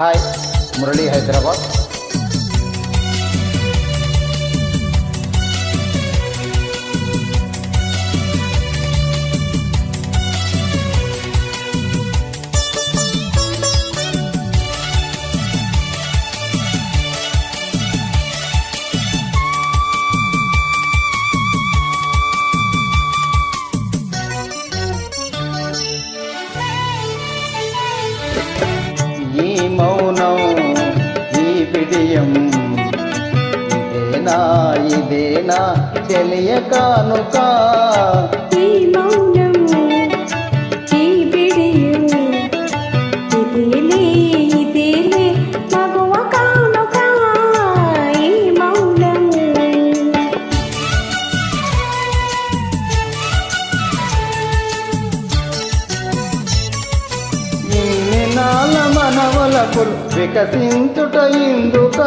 Hi Murali Hyderabad మౌనం ఈ విడియం. ఇదేనా ఇదేనా చెలియ కానుక ఈ మౌనం మానవులకు వికసించుట ఇందుక.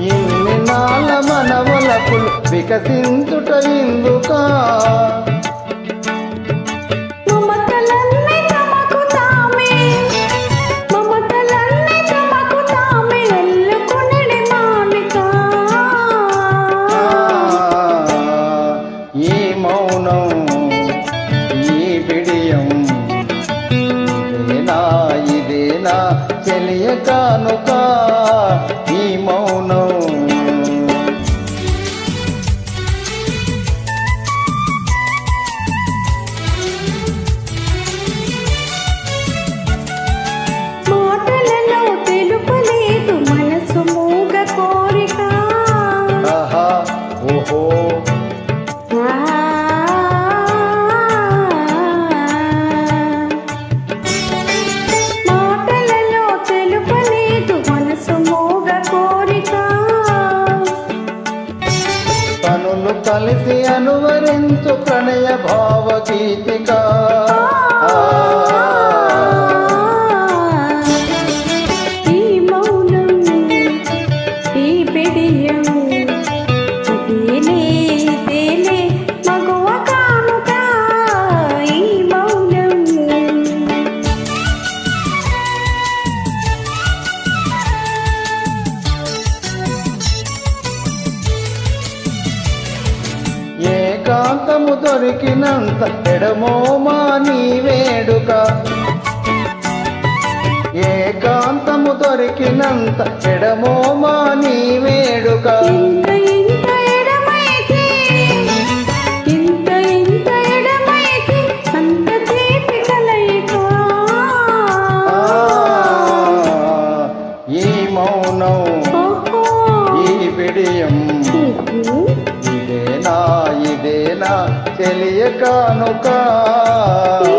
ఇన్ని నాల మనవులకు వికసించుట ఇందుకా. ఇదేనా చెలియ కానుక ఈ మౌనం. తెలుపలేదు మనసు మూగ కోరిక. ఆహా ఓహో. కవులు కలిసి అనువరించు ప్రణయ భావగీతిక. ఈ మౌనం ఈ బిడియం ఏకాంతము దొరికినంత ఎడమోమా నీ వేడుక. ఏకాంతము దొరికినంత ఎడమోమా నీ వేడుక. ఈ మౌనం ఈ బిడియం ఇది ఇదేనా చెలియ కానుక. ఈ